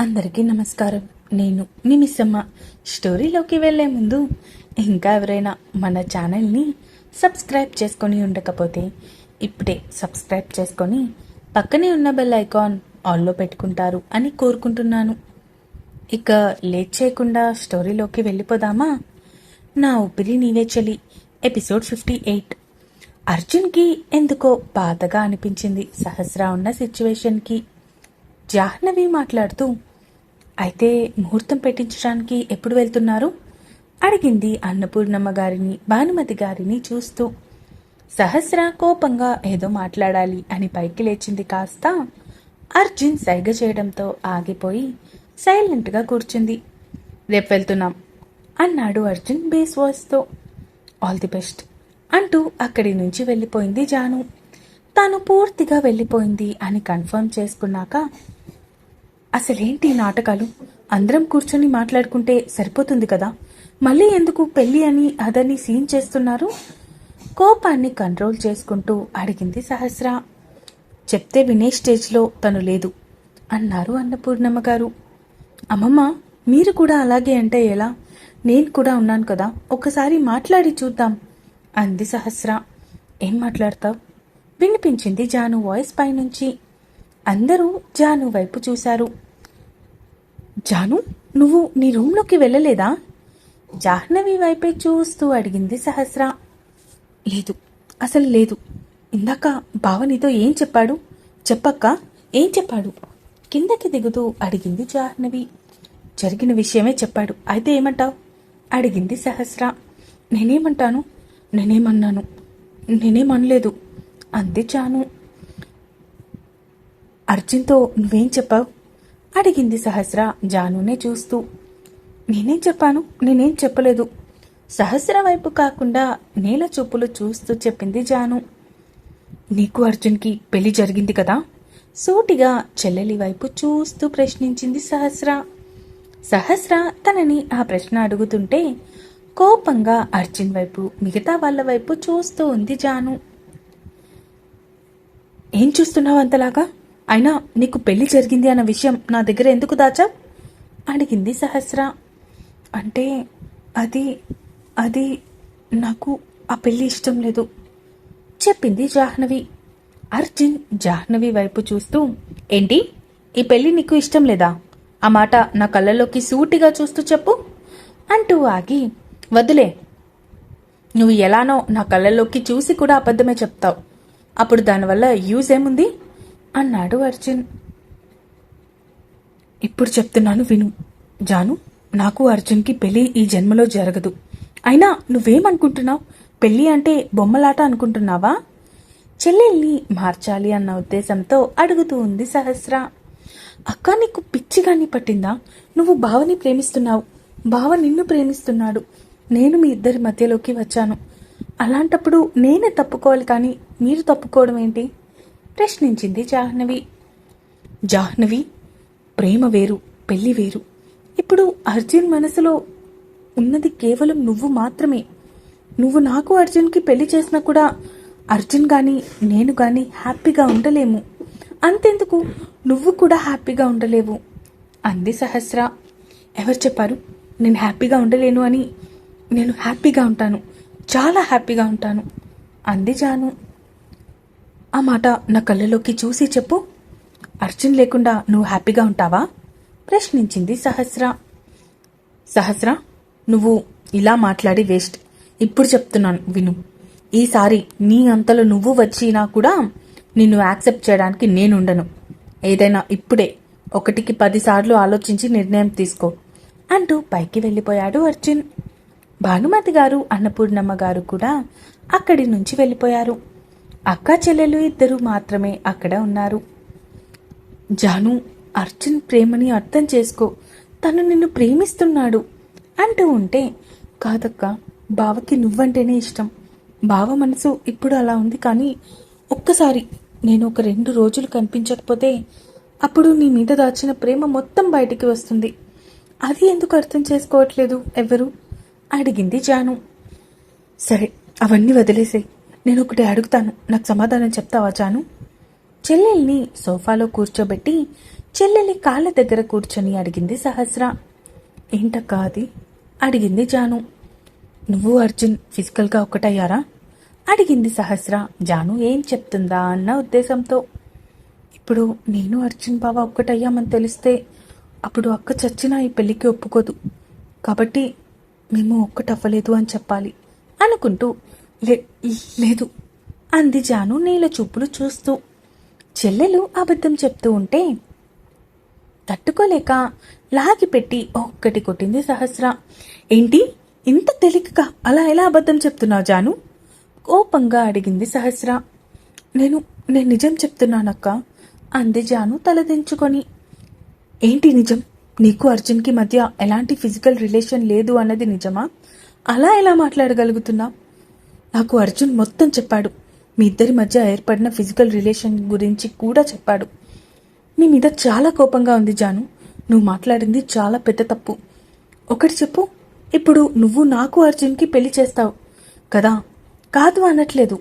అందరికీ నమస్కారం. నేను నిమిషమ్మ స్టోరీలోకి వెళ్ళే ముందు ఇంకా ఎవరైనా మన ఛానల్ని సబ్స్క్రైబ్ చేసుకొని ఉండకపోతే ఇప్పుడే సబ్స్క్రైబ్ చేసుకొని పక్కనే ఉన్న బెల్ ఐకాన్ ఆల్లో పెట్టుకుంటారు అని కోరుకుంటున్నాను. ఇక లేట్ చేయకుండా స్టోరీలోకి వెళ్ళిపోదామా? నా ఊపిరి నీవే చలి. Episode fifty eight. అర్జున్కి ఎందుకో బాధగా అనిపించింది సహస్రా ఉన్న సిచ్యువేషన్కి. జాహ్నవి మాట్లాడుతూ అయితే ముహూర్తం పెట్టించడానికి ఎప్పుడు వెళ్తున్నారు? అడిగింది అన్నపూర్ణమ్మ గారిని భానుమతి గారిని చూస్తూ. సహస్ర కోపంగా ఏదో మాట్లాడాలి అని పైకి లేచింది కాస్త. అర్జున్ సైగ చేయడంతో ఆగిపోయి సైలెంట్గా కూర్చుంది. రేపు వెళ్తున్నాం అన్నాడు అర్జున్ బేస్ వాయిస్తో ఆల్ ది బెస్ట్ అంటూ అక్కడి నుంచి వెళ్ళిపోయింది జాను. తాను పూర్తిగా వెళ్ళిపోయింది అని కన్ఫర్మ్ చేసుకున్నాక అసలేంటి నాటకాలు? అందరం కూర్చొని మాట్లాడుకుంటే సరిపోతుంది కదా? మళ్ళీ ఎందుకు పెళ్ళి అని అదని సీన్ చేస్తున్నారు? కోపాన్ని కంట్రోల్ చేసుకుంటూ అడిగింది సహస్ర. చెప్తే వినే స్టేజ్లో తను లేదు అన్నారు అన్నపూర్ణమ్మ గారు. అమ్మమ్మ మీరు కూడా అలాగే అంటే ఎలా? నేను కూడా ఉన్నాను కదా ఒకసారి మాట్లాడి చూద్దాం అంది సహస్ర. ఏం మాట్లాడతావు? వినిపించింది జాను వాయిస్ పైనుంచి. అందరూ జాను వైపు చూశారు. జాను నువ్వు నీ రూమ్లోకి వెళ్ళలేదా? జాహ్నవి వైపే చూస్తూ అడిగింది సహస్ర. లేదు అసలు లేదు. ఇందాక బావ నీతో ఏం చెప్పాడు? చెప్పక్క ఏం చెప్పాడు? కిందకి దిగుతూ అడిగింది జాహ్నవి. జరిగిన విషయమే చెప్పాడు. అయితే ఏమంటావు? అడిగింది సహస్ర. నేనేమంటాను? నేనేమన్నాను? నేనేమనలేదు అంది జాను. అర్జున్తో నువ్వేం చెప్పావు? అడిగింది సహస్ర జానునే చూస్తూ. నేనేం చెప్పాను? నేనేం చెప్పలేదు. సహస్ర వైపు కాకుండా నేల చూపులు చూస్తూ చెప్పింది జాను. నీకు అర్జున్కి పెళ్ళి జరిగింది కదా? సూటిగా చెల్లెలి వైపు చూస్తూ ప్రశ్నించింది సహస్ర. సహస్ర తనని ఆ ప్రశ్న అడుగుతుంటే కోపంగా అర్జున్ వైపు మిగతా వాళ్ళ వైపు చూస్తూ ఉంది జాను. ఏం చూస్తున్నావు అంతలాగా? అయినా నీకు పెళ్ళి జరిగింది అన్న విషయం నా దగ్గర ఎందుకు దాచా? అడిగింది సహస్ర. అంటే అది అది నాకు ఆ పెళ్ళి ఇష్టం లేదు. చెప్పింది జాహ్నవి. అర్జున్ జాహ్నవి వైపు చూస్తూ ఏంటి? ఈ పెళ్ళి నీకు ఇష్టం లేదా? ఆ మాట నా కళ్ళలోకి సూటిగా చూస్తూ చెప్పు అంటూ ఆగి వదిలే నువ్వు ఎలానో నా కళ్ళల్లోకి చూసి కూడా అబద్ధమే చెప్తావు. అప్పుడు దానివల్ల యూజ్ ఏముంది? అన్నాడు అర్జున్. ఇప్పుడు చెప్తున్నాను విను జాను నాకు అర్జున్కి పెళ్ళి ఈ జన్మలో జరగదు. అయినా నువ్వేమనుకుంటున్నావు? పెళ్ళి అంటే బొమ్మలాట అనుకుంటున్నావా? చెల్లెల్ని మార్చాలి అన్న ఉద్దేశంతో అడుగుతూ ఉంది సహస్ర. అక్క నీకు పిచ్చిగాని పట్టిందా? నువ్వు బావని ప్రేమిస్తున్నావు. బావ నిన్ను ప్రేమిస్తున్నాడు. నేను మీ ఇద్దరి మధ్యలోకి వచ్చాను. అలాంటప్పుడు నేనే తప్పుకోవాలి కానీ మీరు తప్పుకోవడం ఏంటి? ప్రశ్నించింది జాహ్నవి. జాహ్నవి ప్రేమ వేరు పెళ్ళి వేరు. ఇప్పుడు అర్జున్ మనసులో ఉన్నది కేవలం నువ్వు మాత్రమే. నువ్వు నాకు అర్జున్కి పెళ్ళి చేసినా కూడా అర్జున్ గాని నేను గాని హ్యాపీగా ఉండలేము. అంతెందుకు? నువ్వు కూడా హ్యాపీగా ఉండలేవు. అంది సహస్ర. ఎవరు చెప్పారు? నేను హ్యాపీగా ఉండలేను అని. నేను హ్యాపీగా ఉంటాను. చాలా హ్యాపీగా ఉంటాను. అంది జాను. ఆ మాట నా కళ్ళలోకి చూసి చెప్పు. అర్జున్ లేకుండా నువ్వు హ్యాపీగా ఉంటావా? ప్రశ్నించింది సహస్ర. సహస్ర నువ్వు ఇలా మాట్లాడి వేస్ట్. ఇప్పుడు చెప్తున్నాను విను. ఈసారి నీ అంతలో నువ్వు వచ్చినా కూడా నిన్ను యాక్సెప్ట్ చేయడానికి నేనుండను. ఏదైనా ఇప్పుడే ఒకటికి పదిసార్లు ఆలోచించి నిర్ణయం తీసుకో అంటూ పైకి వెళ్ళిపోయాడు అర్జున్. భానుమతి గారు అన్నపూర్ణమ్మ గారు కూడా అక్కడి నుంచి వెళ్ళిపోయారు. అక్క చెల్లెలు ఇద్దరు మాత్రమే అక్కడ ఉన్నారు. జాను అర్జున్ ప్రేమని అర్థం చేసుకో. తను నిన్ను ప్రేమిస్తున్నాడు అంటూ ఉంటే కాదక్క బావకి నువ్వంటేనే ఇష్టం. బావ మనసు ఇప్పుడు అలా ఉంది కానీ ఒక్కసారి నేను ఒక రెండు రోజులు కనిపించకపోతే అప్పుడు నీ మీద దాచిన ప్రేమ మొత్తం బయటికి వస్తుంది. అది ఎందుకు అర్థం చేసుకోవట్లేదు ఎవరు? అడిగింది జాను. సరే అవన్నీ వదిలేసాయి. నేను ఒకటి అడుగుతాను. నాకు సమాధానం చెప్తావా జాను? చెల్లెల్ని సోఫాలో కూర్చోబెట్టి చెల్లెలి కాళ్ళ దగ్గర కూర్చొని అడిగింది సహస్ర. ఏంటక్కా అది? అడిగింది జాను. నువ్వు అర్జున్ ఫిజికల్గా ఒకటయ్యారా అడిగింది సహస్ర. జాను ఏం చెప్తుందా అన్న ఉద్దేశంతో. ఇప్పుడు నేను అర్జున్ బావ ఒక్కటయ్యామని తెలిస్తే అప్పుడు అక్క చచ్చినా ఈ పెళ్ళికి ఒప్పుకోదు. కాబట్టి మేము ఒక్కటవ్వలేదు అని చెప్పాలి అనుకుంటూ లేదు. అంది జాను నీల చూపులు చూస్తూ చెల్లెలు అబద్ధం చెప్తూ ఉంటే తట్టుకోలేక లాగిపెట్టి ఒక్కటి కొట్టింది సహస్ర. ఏంటి? ఇంత తేలికగా అలా ఎలా అబద్ధం చెప్తున్నావు జాను? కోపంగా అడిగింది సహస్ర. నేను నేను నిజం చెప్తున్నానక్క అంది జాను తలదించుకొని ఏంటి నిజం? నీకు అర్జున్కి మధ్య ఎలాంటి ఫిజికల్ రిలేషన్ లేదు అన్నది నిజమా? అలా ఎలా మాట్లాడగలుగుతున్నావు? నాకు అర్జున్ మొత్తం చెప్పాడు. మీ ఇద్దరి మధ్య ఏర్పడిన ఫిజికల్ రిలేషన్ గురించి కూడా చెప్పాడు. నీ మీద చాలా కోపంగా ఉంది జాను. నువ్వు మాట్లాడింది చాలా పెద్ద తప్పు. ఒకటి చెప్పు. ఇప్పుడు నువ్వు నాకు అర్జున్కి పెళ్ళి చేస్తావు. కదా? కాదు అనట్లేదు.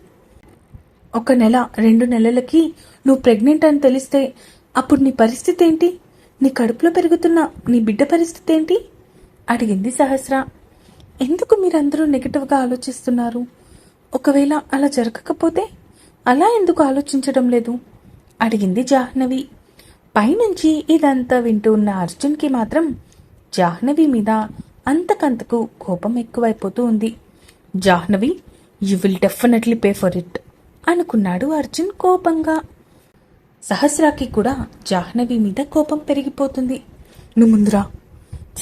ఒక నెల రెండు నెలలకి నువ్వు ప్రెగ్నెంట్ అని తెలిస్తే అప్పుడు నీ పరిస్థితి ఏంటి? నీ కడుపులో పెరుగుతున్న నీ బిడ్డ పరిస్థితి ఏంటి? అడిగింది సహస్ర. ఎందుకు మీరందరూ నెగిటివ్గా ఆలోచిస్తున్నారు? ఒకవేళ అలా జరగకపోతే అలా ఎందుకు ఆలోచించడం లేదు? అడిగింది జాహ్నవి. పైనుంచి ఇదంతా వింటూ ఉన్న అర్జున్కి మాత్రం జాహ్నవి మీద అంతకంతకు కోపం ఎక్కువైపోతూ ఉంది. Jahnavi you will definitely pay for it అనుకున్నాడు అర్జున్ కోపంగా. సహస్రాకి కూడా జాహ్నవి మీద కోపం పెరిగిపోతుంది. నువ్వు ముందురా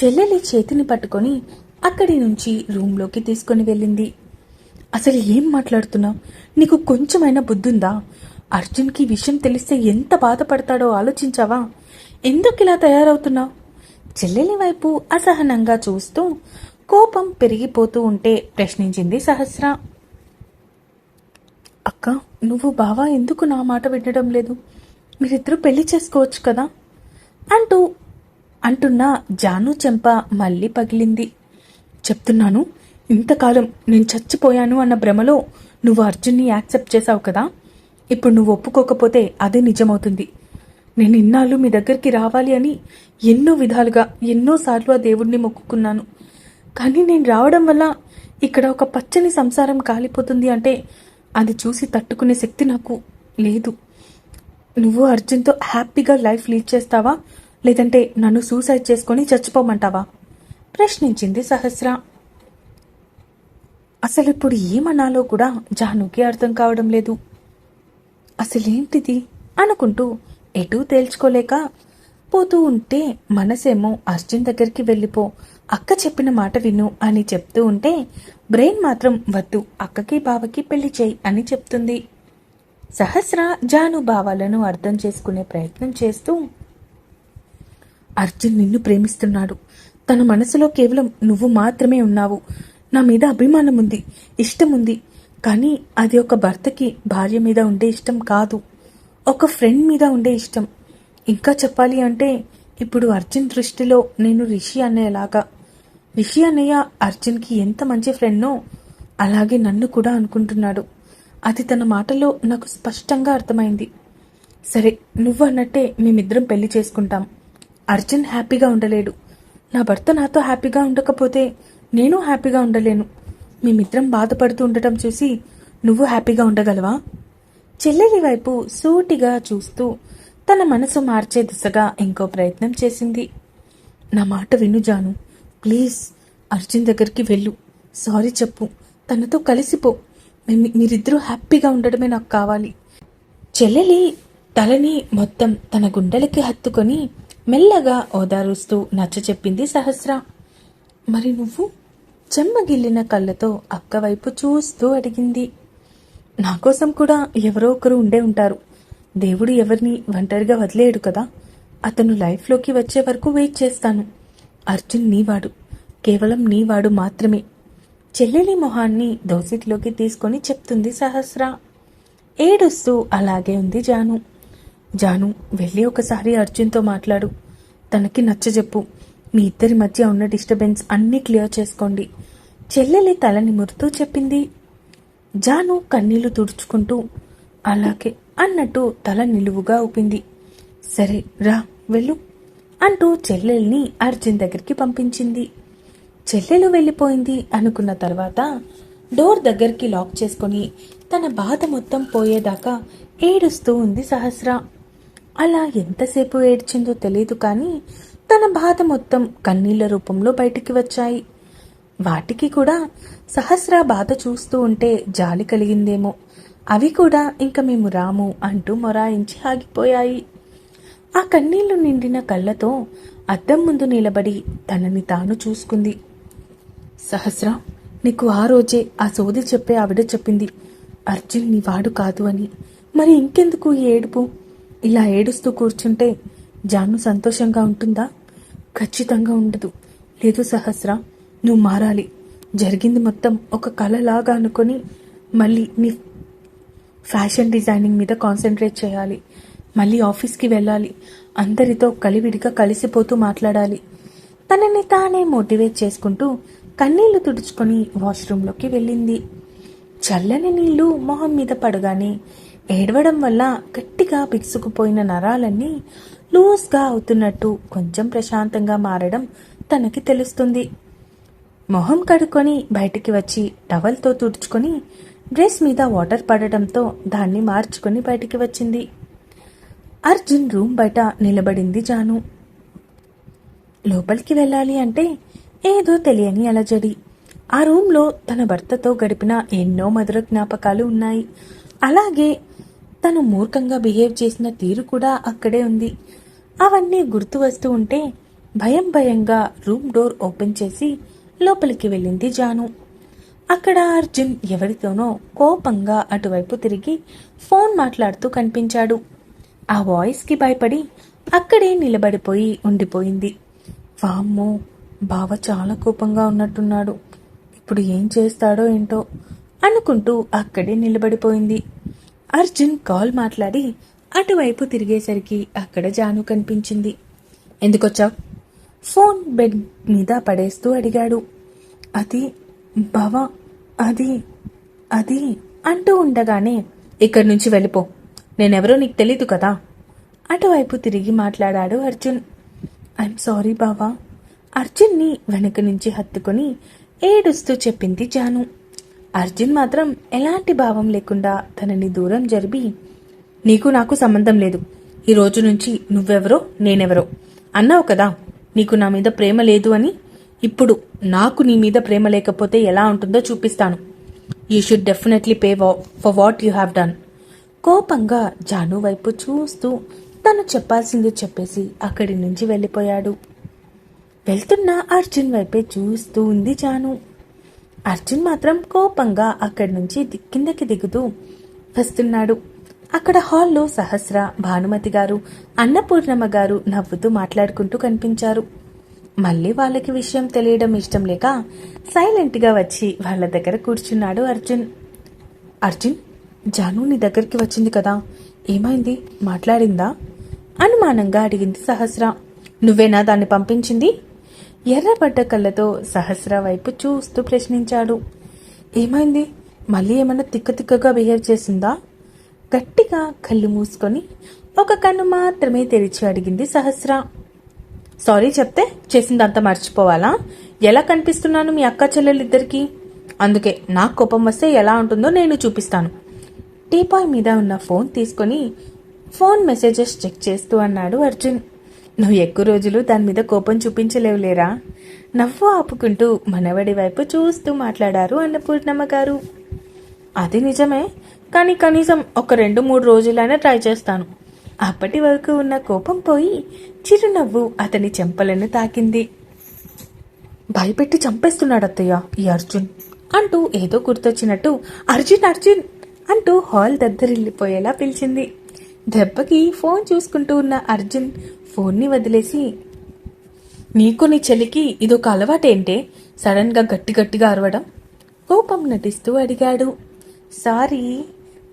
చెల్లెలి చేతిని పట్టుకొని అక్కడి నుంచి రూంలోకి తీసుకొని వెళ్ళింది. అసలు ఏం మాట్లాడుతున్నావు? నీకు కొంచెమైనా బుద్ధుందా? అర్జున్కి విషయం తెలిస్తే ఎంత బాధపడతాడో ఆలోచించావా? ఎందుకు ఇలా తయారవుతున్నావు? చెల్లెలి వైపు అసహనంగా చూస్తూ కోపం పెరిగిపోతూ ఉంటే ప్రశ్నించింది సహస్ర. అక్క నువ్వు బావా ఎందుకు నా మాట వినడం లేదు? మీరిద్దరూ పెళ్ళి చేసుకోవచ్చు కదా? అంటూ అంటున్న జాను చెంప మళ్ళీ పగిలింది. చెప్తున్నాను ఇంతకాలం నేను చచ్చిపోయాను అన్న భ్రమలో నువ్వు అర్జున్ని యాక్సెప్ట్ చేశావు కదా? ఇప్పుడు నువ్వు ఒప్పుకోకపోతే అదే నిజమవుతుంది. నేను ఇన్నాళ్ళు మీ దగ్గరికి రావాలి అని ఎన్నో విధాలుగా ఎన్నోసార్లు ఆ దేవుడిని మొక్కుకున్నాను. కానీ నేను రావడం వల్ల ఇక్కడ ఒక పచ్చని సంసారం కాలిపోతుంది అంటే అది చూసి తట్టుకునే శక్తి నాకు లేదు. నువ్వు అర్జున్తో హ్యాపీగా లైఫ్ లీడ్ చేస్తావా? లేదంటే నన్ను సూసైడ్ చేసుకొని చచ్చిపోమంటావా? ప్రశ్నించింది సహస్ర. అసలు ఇప్పుడు ఏమనాలో కూడా జానుకి అర్థం కావడం లేదు. అసలేంటిది అనుకుంటూ ఎటూ తేల్చుకోలేక పోతూ ఉంటే మనసేమో అర్జున్ దగ్గరికి వెళ్ళిపో అక్క చెప్పిన మాట విను అని చెప్తూ ఉంటే బ్రెయిన్ మాత్రం వద్దు అక్కకి బావకి పెళ్ళి చేయి అని చెప్తుంది. సహస్ర జాను భావాలను అర్థం చేసుకునే ప్రయత్నం చేస్తూ అర్జున్ నిన్ను ప్రేమిస్తున్నాడు. తన మనసులో కేవలం నువ్వు మాత్రమే ఉన్నావు. నా మీద అభిమానం ఉంది ఇష్టం ఉంది. కానీ అది ఒక భర్తకి భార్య మీద ఉండే ఇష్టం కాదు. ఒక ఫ్రెండ్ మీద ఉండే ఇష్టం. ఇంకా చెప్పాలి అంటే ఇప్పుడు అర్జున్ దృష్టిలో నేను రిషి అన్నయ్యలాగా రిషి అన్నయ్య అర్జున్కి ఎంత మంచి ఫ్రెండ్నో అలాగే నన్ను కూడా అనుకుంటున్నాడు. అది తన మాటలో నాకు స్పష్టంగా అర్థమైంది. సరే నువ్వు అన్నట్టే మేమిద్దరం పెళ్ళి చేసుకుంటాం. అర్జున్ హ్యాపీగా ఉండలేడు. నా భర్త నాతో హ్యాపీగా ఉండకపోతే నేను హ్యాపీగా ఉండలేను. మేమిద్దరం బాధపడుతూ ఉండటం చూసి నువ్వు హ్యాపీగా ఉండగలవా? చెల్లెలి వైపు సూటిగా చూస్తూ తన మనసు మార్చే దిశగా ఇంకో ప్రయత్నం చేసింది. నా మాట విను జాను. ప్లీజ్ అర్జున్ దగ్గరికి వెళ్ళు. సారీ చెప్పు. తనతో కలిసిపో. మీ- మీరిద్దరూ హ్యాపీగా ఉండడమే నాకు కావాలి. చెల్లెలి తలని మొత్తం తన గుండెలకి హత్తుకొని మెల్లగా ఓదారుస్తూ నచ్చ చెప్పింది సహస్ర. మరి నువ్వు? చెమ్మగిల్లిన కళ్ళతో అక్క వైపు చూస్తూ అడిగింది. నా కోసం కూడా ఎవరో ఒకరు ఉండే ఉంటారు. దేవుడు ఎవరిని ఒంటరిగా వదిలేయడు కదా. అతను లైఫ్లోకి వచ్చే వరకు వెయిట్ చేస్తాను. అర్జున్ నీవాడు. కేవలం నీవాడు మాత్రమే. చెల్లెలి మొహాన్ని దోసిట్లోకి తీసుకొని చెప్తుంది సహస్ర. ఏడుస్తూ అలాగే ఉంది జాను. జాను వెళ్ళి ఒకసారి అర్జున్తో మాట్లాడు. తనకి నచ్చజెప్పు. మీ ఇద్దరి మధ్య ఉన్న డిస్టర్బెన్స్ అన్నీ క్లియర్ చేసుకోండి. చెల్లెలి తల నిమురుతూ చెప్పింది జాను కన్నీళ్ళు తుడుచుకుంటూ అలాగే అన్నట్టు తల నిలువుగా ఊపింది. సరే రా వెళ్ళు అంటూ చెల్లెల్ని అర్జున్ దగ్గరికి పంపించింది. చెల్లెలు వెళ్ళిపోయింది అనుకున్న తర్వాత డోర్ దగ్గరికి లాక్ చేసుకొని తన బాధ మొత్తం పోయేదాకా ఏడుస్తూ ఉంది సహస్ర. అలా ఎంతసేపు ఏడ్చిందో తెలియదు కానీ తన బాధ మొత్తం కన్నీళ్ళ రూపంలో బయటికి వచ్చాయి. వాటికి కూడా సహస్ర బాధ చూస్తూ ఉంటే జాలి కలిగిందేమో. అవి కూడా ఇంక మేము రాము అంటూ మొరాయించి ఆగిపోయాయి. ఆ కన్నీళ్ళు నిండిన కళ్ళతో అద్దం ముందు నిలబడి తనని తాను చూసుకుంది. సహస్ర నీకు ఆ రోజే ఆ సోది చెప్పే ఆవిడ చెప్పింది. అర్జున్ నీ వాడు కాదు అని. మరి ఇంకెందుకు ఈ ఏడుపు? ఇలా ఏడుస్తూ కూర్చుంటే జాను సంతోషంగా ఉంటుందా? ఖచ్చితంగా ఉండదు. లేదు సహస్ర నువ్వు మారాలి. జరిగింది మొత్తం ఒక కళలాగా అనుకొని మళ్ళీ నీ ఫ్యాషన్ డిజైనింగ్ మీద కాన్సన్ట్రేట్ చేయాలి. మళ్ళీ ఆఫీస్కి వెళ్ళాలి. అందరితో కలివిడిగా కలిసిపోతూ మాట్లాడాలి. తనని తానే మోటివేట్ చేసుకుంటూ కన్నీళ్ళు తుడుచుకొని వాష్రూంలోకి వెళ్ళింది. చల్లని నీళ్ళు మొహం మీద పడగానే ఏడవడం వల్ల గట్టిగా బిగుసుకుపోయిన నరాలన్నీ లూజ్గా అవుతున్నట్టు కొంచెం ప్రశాంతంగా మారడం తనకి తెలుస్తుంది. మొహం కడుక్కొని బయటికి వచ్చి టవల్తో తుడుచుకొని డ్రెస్ మీద వాటర్ పడడంతో దాన్ని మార్చుకొని బయటికి వచ్చింది. అర్జున్ రూమ్ బయట నిలబడింది జాను. లోపలికి వెళ్ళాలి అంటే ఏదో తెలియని అలజడి. ఆ రూమ్లో తన భర్తతో గడిపిన ఎన్నో మధుర జ్ఞాపకాలు ఉన్నాయి. అలాగే తను మూర్ఖంగా బిహేవ్ చేసిన తీరు కూడా అక్కడే ఉంది. అవన్నీ గుర్తు వస్తూ ఉంటే భయం భయంగా రూమ్ డోర్ ఓపెన్ చేసి లోపలికి వెళ్ళింది జాను. అక్కడ అర్జున్ ఎవరితోనో కోపంగా అటువైపు తిరిగి ఫోన్ మాట్లాడుతూ కనిపించాడు. ఆ వాయిస్కి భయపడి అక్కడే నిలబడిపోయి ఉండిపోయింది. వామ్మో బావ చాలా కోపంగా ఉన్నట్టున్నాడు. ఇప్పుడు ఏం చేస్తాడో ఏంటో అనుకుంటూ అక్కడే నిలబడిపోయింది. అర్జున్ కాల్ మాట్లాడి అటువైపు తిరిగేసరికి అక్కడ జాను కనిపించింది. ఎందుకొచ్చావు? ఫోన్ బెడ్ మీద పడేస్తూ అడిగాడు. అది బావా అది అది అంటూ ఉండగానే ఇక్కడి నుంచి వెళ్ళిపో. నేనెవరో నీకు తెలీదు కదా. అటువైపు తిరిగి మాట్లాడాడు అర్జున్. ఐఎమ్ సారీ బావా. అర్జున్ని వెనక నుంచి హత్తుకొని ఏడుస్తూ చెప్పింది జాను. అర్జున్ మాత్రం ఎలాంటి భావం లేకుండా తనని దూరం జరిపి నీకు నాకు సంబంధం లేదు. ఈ రోజు నుంచి నువ్వెవరో నేనెవరో. అన్నావు కదా నీకు నా మీద ప్రేమ లేదు అని? ఇప్పుడు నాకు నీ మీద ప్రేమ లేకపోతే ఎలా ఉంటుందో చూపిస్తాను. You should definitely pay for what you have done కోపంగా జాను వైపు చూస్తూ తను చెప్పాల్సింది చెప్పేసి అక్కడి నుంచి వెళ్ళిపోయాడు. వెళ్తున్న అర్జున్ వైపే చూస్తూ ఉంది జాను. అర్జున్ మాత్రం కోపంగా అక్కడి నుంచి కిందకి దిగుతూ వస్తున్నాడు. అక్కడ హాల్లో సహస్ర భానుమతి గారు అన్నపూర్ణమ్మ గారు నవ్వుతూ మాట్లాడుకుంటూ కనిపించారు. మళ్ళీ వాళ్ళకి విషయం తెలియడం ఇష్టం లేక సైలెంట్గా వచ్చి వాళ్ళ దగ్గర కూర్చున్నాడు అర్జున్. అర్జున్ జాను నీ దగ్గరికి వచ్చింది కదా. ఏమైంది? మాట్లాడిందా? అనుమానంగా అడిగింది సహస్ర. నువ్వేనా దాన్ని పంపించింది? ఎర్రబడ్డ కళ్ళతో సహస్ర వైపు చూస్తూ ప్రశ్నించాడు. ఏమైంది? మళ్ళీ ఏమైనా తిక్క తిక్కగా బిహేవ్ చేసిందా? గట్టిగా కళ్ళు మూసుకొని ఒక కన్ను మాత్రమే తెరిచి అడిగింది సహస్ర. సారీ చెప్తే చేసిందంతా మర్చిపోవాలా? ఎలా కనిపిస్తున్నాను మీ అక్క చెల్లెలిద్దరికి? అందుకే నాకు కోపం వస్తే ఎలా ఉంటుందో నేను చూపిస్తాను. టీపాయ్ మీద ఉన్న ఫోన్ తీసుకొని ఫోన్ మెసేజెస్ చెక్ చేస్తూ అన్నాడు అర్జున్. నువ్వు ఎక్కువ రోజులు దాని మీద కోపం చూపించలేవులేరా నవ్వు ఆపుకుంటూ మనవడి వైపు చూస్తూ మాట్లాడారు అన్నపూర్ణమ్మ గారు. అది నిజమే. కానీ కనీసం ఒక రెండు మూడు రోజులైనా ట్రై చేస్తాను. అప్పటి వరకు ఉన్న కోపం పోయి చిరునవ్వు అతని చెంపలను తాకింది. భయపెట్టి చంపేస్తున్నాడు అత్తయ్య ఈ అర్జున్ అంటూ ఏదో గుర్తొచ్చినట్టు అర్జున్ అర్జున్ అంటూ హాల్ దద్దరిల్లిపోయేలా పిలిచింది. దెబ్బకి ఫోన్ చూసుకుంటూ ఉన్న అర్జున్ ఫోన్ని వదిలేసి నీకు నీ చెలికి ఇదొక అలవాటేంటే సడన్గా గట్టి గట్టిగా అరవడం? కోపం నటిస్తూ అడిగాడు. సారీ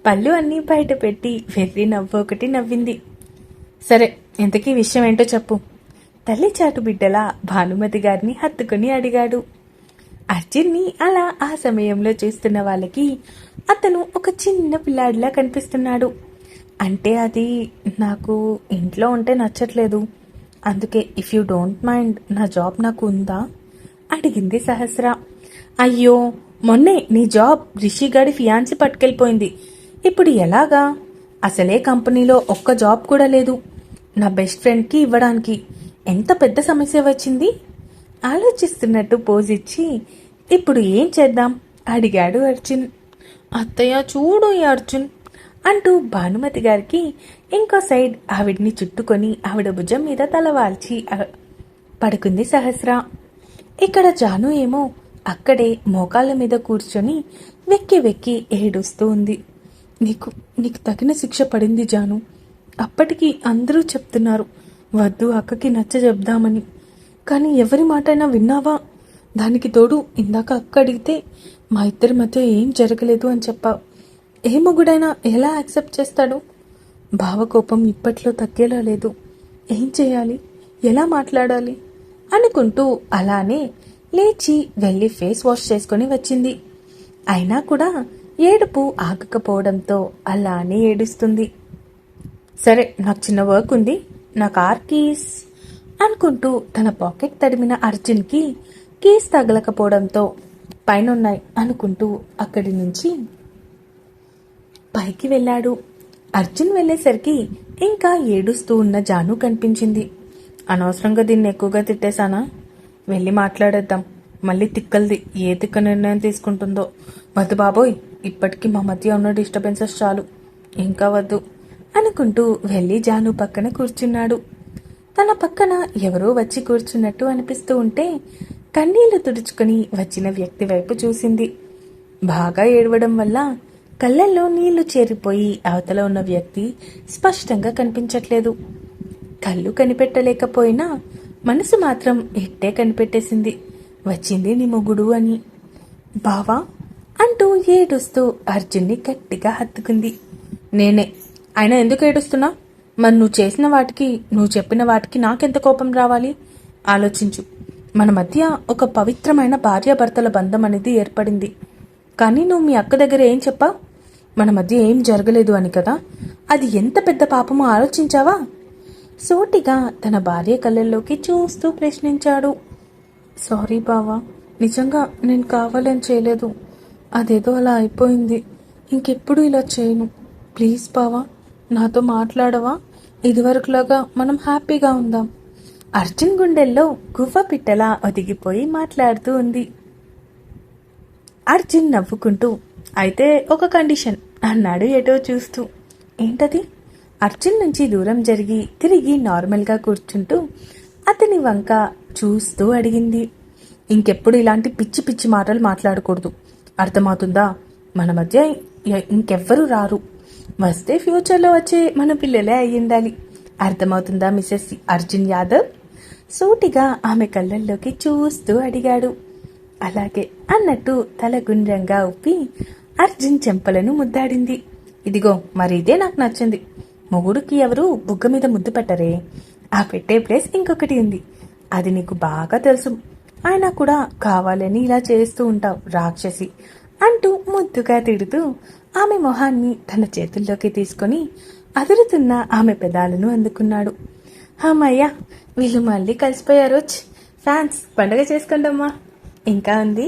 పళ్ళు అన్నీ బయట పెట్టి వెర్రి నవ్వు ఒకటి నవ్వింది. సరే ఇంతకీ విషయం ఏంటో చెప్పు. తల్లి చాటు బిడ్డలా భానుమతి గారిని హత్తుకుని అడిగాడు. అర్జున్ని అలా ఆ సమయంలో చూస్తున్న వాళ్ళకి అతను ఒక చిన్న పిల్లాడిలా కనిపిస్తున్నాడు. అంటే అది నాకు ఇంట్లో ఉంటే నచ్చట్లేదు. అందుకే ఇఫ్ యూ డోంట్ మైండ్ నా జాబ్ నాకు ఉందా? అడిగింది సహస్ర. అయ్యో మొన్నే నీ జాబ్ రిషిగాడి ఫియాన్సీ పట్టుకెళ్ళిపోయింది. ఇప్పుడు ఎలాగా? అసలే కంపెనీలో ఒక్క జాబ్ కూడా లేదు. నా బెస్ట్ ఫ్రెండ్కి ఇవ్వడానికి ఎంత పెద్ద సమస్య వచ్చింది? ఆలోచిస్తున్నట్టు పోజిచ్చి ఇచ్చి ఇప్పుడు ఏం చేద్దాం? అడిగాడు అర్జున్. అత్తయ్య చూడు ఈ అర్జున్ అంటూ భానుమతి గారికి ఇంకో సైడ్ ఆవిడ్ని చుట్టుకొని ఆవిడ భుజం మీద తలవాల్చి పడుకుంది సహస్ర. ఇక్కడ జాను ఏమో అక్కడే మోకాళ్ళ మీద కూర్చొని వెక్కి వెక్కి ఏడుస్తూ ఉంది. నీకు నీకు తగిన శిక్ష పడింది జాను. అప్పటికి అందరూ చెప్తున్నారు వద్దు అక్కకి నచ్చ చెప్దామని. కానీ ఎవరి మాటైనా విన్నావా? దానికి తోడు ఇందాక అక్క అడిగితే మా ఇద్దరి మధ్య ఏం జరగలేదు అని చెప్పావు ఏ మొగుడైనా ఎలా యాక్సెప్ట్ చేస్తాడు? భావకోపం ఇప్పట్లో తగ్గేలా లేదు. ఏం చేయాలి? ఎలా మాట్లాడాలి? అనుకుంటూ అలానే లేచి వెళ్ళి ఫేస్ వాష్ చేసుకొని వచ్చింది. అయినా కూడా ఏడుపు ఆగకపోవడంతో అలానే ఏడుస్తుంది. సరే నాకు చిన్న వర్క్ ఉంది. నా కార్ కీస్ అనుకుంటూ తన పాకెట్ తడిమిన అర్జున్కి కీస్ తగలకపోవడంతో పైనున్నాయి అనుకుంటూ అక్కడి నుంచి పైకి వెళ్ళాడు. అర్జున్ వెళ్ళేసరికి ఇంకా ఏడుస్తూ ఉన్న జాను కనిపించింది. అనవసరంగా దీన్ని ఎక్కువగా తిట్టేశానా? వెళ్ళి మాట్లాడేద్దాం. మళ్ళీ తిక్కల్ది ఏ తిక్క నిర్ణయం తీసుకుంటుందో. వద్దు బాబోయ్ ఇప్పటికీ మా మధ్య ఉన్న డిస్టర్బెన్సెస్ చాలు. ఇంకా వద్దు అనుకుంటూ వెళ్ళి జాను పక్కన కూర్చున్నాడు. తన పక్కన ఎవరో వచ్చి కూర్చున్నట్టు అనిపిస్తూ ఉంటే కన్నీళ్ళు తుడుచుకుని వచ్చిన వ్యక్తి వైపు చూసింది. బాగా ఏడవడం వల్ల కళ్ళల్లో నీళ్ళు చేరిపోయి అవతల ఉన్న వ్యక్తి స్పష్టంగా కనిపించట్లేదు. కళ్ళు కనిపెట్టలేకపోయినా మనసు మాత్రం ఎట్టే కనిపెట్టేసింది. వచ్చింది నీ మొగుడు అని. బావా అంటూ ఏడుస్తూ అర్జున్ని గట్టిగా హత్తుకుంది. నేనే ఆయన ఎందుకు ఏడుస్తున్నా? మరి నువ్వు చేసిన వాటికి నువ్వు చెప్పిన వాటికి నాకెంత కోపం రావాలి? ఆలోచించు. మన మధ్య ఒక పవిత్రమైన భార్యాభర్తల బంధం అనేది ఏర్పడింది. కానీ నువ్వు మీ అక్క దగ్గర ఏం చెప్పావు? మన మధ్య ఏం జరగలేదు అని కదా? అది ఎంత పెద్ద పాపమో ఆలోచించావా? సోటిగా తన భార్య కళ్ళల్లోకి చూస్తూ ప్రశ్నించాడు. సారీ బావా నిజంగా నేను కావాలని చేయలేదు. అదేదో అలా అయిపోయింది. ఇంకెప్పుడు ఇలా చేయను. ప్లీజ్ బావా నాతో మాట్లాడవా? ఇదివరకులాగా మనం హ్యాపీగా ఉందాం. అర్జున్ గుండెల్లో గువ్వ పిట్టలా ఒదిగిపోయి మాట్లాడుతూ ఉంది. అర్జున్ నవ్వుకుంటూ అయితే ఒక కండిషన్ అన్నాడు ఎటో చూస్తూ. ఏంటది? అర్జున్ నుంచి దూరం జరిగి తిరిగి నార్మల్గా కూర్చుంటూ అతని వంక చూస్తూ అడిగింది. ఇంకెప్పుడు ఇలాంటి పిచ్చి పిచ్చి మాటలు మాట్లాడకూడదు. అర్థమవుతుందా? మన మధ్య ఇంకెవ్వరూ రారు. వస్తే ఫ్యూచర్లో వచ్చే మన పిల్లలే అయి ఉండాలి అర్థమవుతుందా మిసెస్ అర్జున్ యాదవ్? సూటిగా ఆమె కళ్ళల్లోకి చూస్తూ అడిగాడు. అలాగే అన్నట్టు తల గుండ్రంగా ఉప్పి అర్జున్ చెంపలను ముద్దాడింది. ఇదిగో మరి ఇదే నాకు నచ్చింది. మొగుడుకి ఎవరు బుగ్గ మీద ముద్దు పెట్టరే. ఆ పెట్టే ప్లేస్ ఇంకొకటి ఉంది. అది నీకు బాగా తెలుసు. ఆయన కూడా కావాలని ఇలా చేస్తూ ఉంటావు రాక్షసి అంటూ ముద్దుగా తిడుతూ ఆమె మొహాన్ని తన చేతుల్లోకి తీసుకొని అదురుతున్న ఆమె పెదాలను అందుకున్నాడు. అమ్మయ్యా వీళ్ళు మళ్ళీ కలిసిపోయారు. ఫ్యాన్స్ పండగ చేసుకోండమ్మా. ఇంకా ఉంది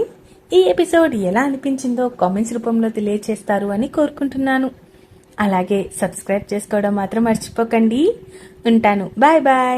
ఈ ఎపిసోడ్ ఎలా అనిపించిందో కామెంట్స్ రూపంలో తెలియచేస్తారు అని కోరుకుంటున్నాను. అలాగే సబ్స్క్రైబ్ చేసుకోవడం మాత్రం మర్చిపోకండి. ఉంటాను. Bye bye.